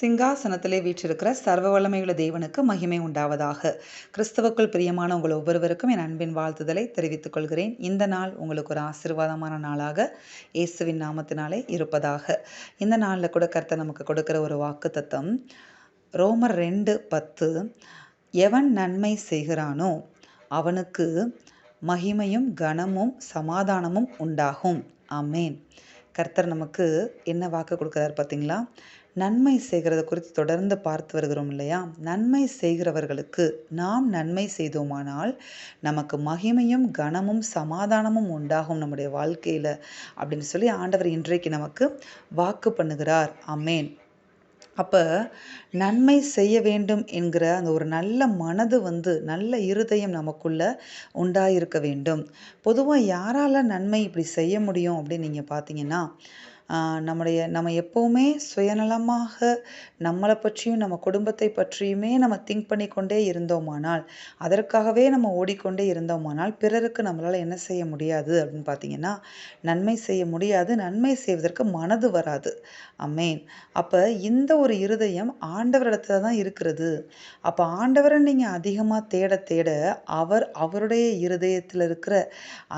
சிங்காசனத்திலே வீற்றிருக்கிற சர்வ வல்லமையுள்ள தேவனுக்கு மகிமை உண்டாவதாக. கிறிஸ்தவுக்குள் பிரியமான உங்கள் ஒவ்வொருவருக்கும் என் அன்பின் வாழ்த்துதலை தெரிவித்துக் கொள்கிறேன். இந்த நாள் உங்களுக்கு ஒரு ஆசீர்வாதமான நாளாக இயேசுவின் நாமத்தினாலே இருப்பதாக. இந்த நாளில் கூட கர்த்தர் நமக்கு கொடுக்கிற ஒரு வாக்கு தத்தம் ரோமர் ரெண்டு பத்து எவன் நன்மை செய்கிறானோ அவனுக்கு மகிமையும் கனமும் சமாதானமும் உண்டாகும். அமேன் கர்த்தர் நமக்கு என்ன வாக்கு கொடுக்குறாரு பார்த்தீங்களா? நன்மை செய்கிறத குறித்து தொடர்ந்து பார்த்து வருகிறோம் இல்லையா? நன்மை செய்கிறவர்களுக்கு நாம் நன்மை செய்தோமானால் நமக்கு மகிமையும் கனமும் சமாதானமும் உண்டாகும் நம்முடைய வாழ்க்கையில் அப்படின்னு சொல்லி ஆண்டவர் இன்றைக்கு நமக்கு வாக்கு பண்ணுகிறார். அமேன் அப்போ நன்மை செய்ய வேண்டும் என்கிற அந்த ஒரு நல்ல மனது வந்து நல்ல இருதயம் நமக்குள்ள உண்டாயிருக்க வேண்டும். பொதுவாக யாரால் நன்மை இப்படி செய்ய முடியும் அப்படின்னு நீங்கள் பார்த்தீங்கன்னா நம்முடைய நம்ம எப்போவுமே சுயநலமாக நம்மளை பற்றியும் நம்ம குடும்பத்தை பற்றியுமே நம்ம திங்க் பண்ணி கொண்டே இருந்தோமானால் அதற்காகவே நம்ம ஓடிக்கொண்டே இருந்தோமானால் பிறருக்கு நம்மளால் என்ன செய்ய முடியாது அப்படின்னு பார்த்தீங்கன்னா நன்மை செய்ய முடியாது. நன்மை செய்வதற்கு மனது வராது. அமேன் அப்போ இந்த ஒரு இருதயம் ஆண்டவரிடத்துல தான் இருக்கிறது. அப்போ ஆண்டவரை நீங்கள் அதிகமாக தேட தேட அவர் அவருடைய இருதயத்தில் இருக்கிற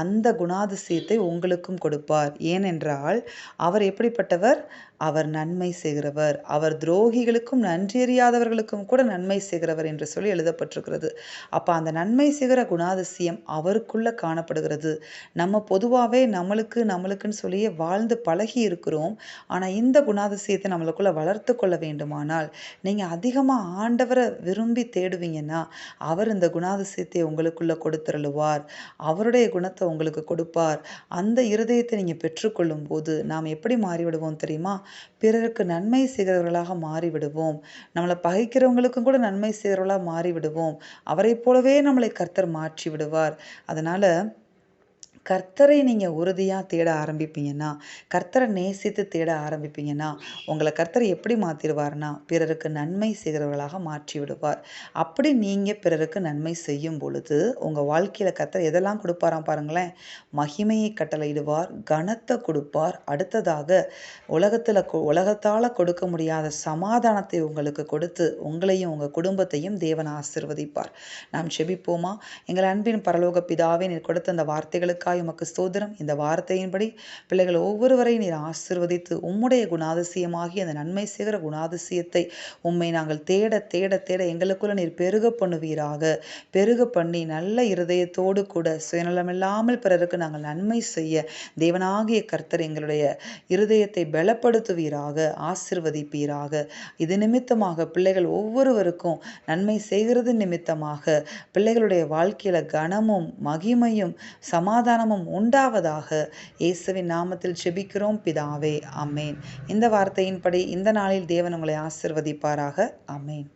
அந்த குணாதிசயத்தை உங்களுக்கும் கொடுப்பார். ஏனென்றால் அவர் அவர் எப்படிப்பட்டவர்? அவர் நன்மை செய்கிறவர். அவர் துரோகிகளுக்கும் நன்றியறியாதவர்களுக்கும் கூட நன்மை செய்கிறவர் என்று சொல்லி எழுதப்பட்டிருக்கிறது. அப்போ அந்த நன்மை செய்கிற குணாதிசயம் அவருக்குள்ளே காணப்படுகிறது. நம்ம பொதுவாகவே நம்மளுக்கு நம்மளுக்குன்னு சொல்லியே வாழ்ந்து பழகி இருக்கிறோம். ஆனால் இந்த குணாதிசயத்தை நம்மளுக்குள்ளே வளர்த்து கொள்ள வேண்டுமானால் நீங்கள் அதிகமாக ஆண்டவரை விரும்பி தேடுவீங்கன்னா அவர் இந்த குணாதிசயத்தை உங்களுக்குள்ளே கொடுத்துருளுவார். அவருடைய குணத்தை உங்களுக்கு கொடுப்பார். அந்த இருதயத்தை நீங்கள் பெற்றுக்கொள்ளும் போது நாம் எப்படி மாறிவிடுவோம் தெரியுமா? பிறருக்கு நன்மை செய்கிறவர்களாக மாறிவிடுவோம். நம்மளை பகைக்கிறவங்களுக்கும் கூட நன்மை செய்கிறவர்களாக மாறிவிடுவோம். அவரை போலவே நம்மளை கர்த்தர் மாற்றி விடுவார் அதனால் கர்த்தரை நீங்கள் உறுதியாக தேட ஆரம்பிப்பீங்கன்னா கர்த்தரை நேசித்து தேட ஆரம்பிப்பீங்கன்னா உங்களை கர்த்தரை எப்படி மாற்றிடுவார்னா பிறருக்கு நன்மை செய்கிறவர்களாக மாற்றி விடுவார் அப்படி நீங்கள் பிறருக்கு நன்மை செய்யும் பொழுது உங்கள் வாழ்க்கையில் கர்த்தர் எதெல்லாம் கொடுப்பாராம் பாருங்களேன்? மகிமையை கட்டளையிடுவார் கனத்தை கொடுப்பார். அடுத்ததாக உலகத்தில் உலகத்தால் கொடுக்க முடியாத சமாதானத்தை உங்களுக்கு கொடுத்து உங்களையும் உங்கள் குடும்பத்தையும் தேவன் ஆசிர்வதிப்பார். நாம் செபிப்போமா? எங்கள் அன்பின் பரலோக பிதாவே நீர் கொடுத்த அந்த வார்த்தைகளுக்காக கொடுத்தாய் உமக்கு ஸ்தோத்திரம். இந்த வார்த்தையின்படி பிள்ளைகள் ஒவ்வொருவரையும் நீர் ஆசிர்வதித்து உம்முடைய குணாதிசயமாகி அந்த நன்மை செய்கிற குணாதிசயத்தை உம்மை நாங்கள் தேட தேட தேட எங்களுக்குள்ள நீர் பெருக பண்ணுவீராக. பெருக பண்ணி நல்ல இருதயத்தோடு கூட சுயநலமில்லாமல் பிறருக்கு நாங்கள் நன்மை செய்ய தேவனாகிய கர்த்தர் எங்களுடைய இருதயத்தை பலப்படுத்துவீராக ஆசிர்வதிப்பீராக. இது நிமித்தமாக பிள்ளைகள் ஒவ்வொருவருக்கும் நன்மை செய்கிறது நிமித்தமாக பிள்ளைகளுடைய வாழ்க்கையில கனமும் மகிமையும் சமாதானம் சமாதானமும் உண்டாவதாக இயேசுவின் நாமத்தில் செபிக்கிறோம் பிதாவே. அமேன் இந்த வார்த்தையின்படி இந்த நாளில் தேவன் உங்களை ஆசிர்வதிப்பாராக. அமேன்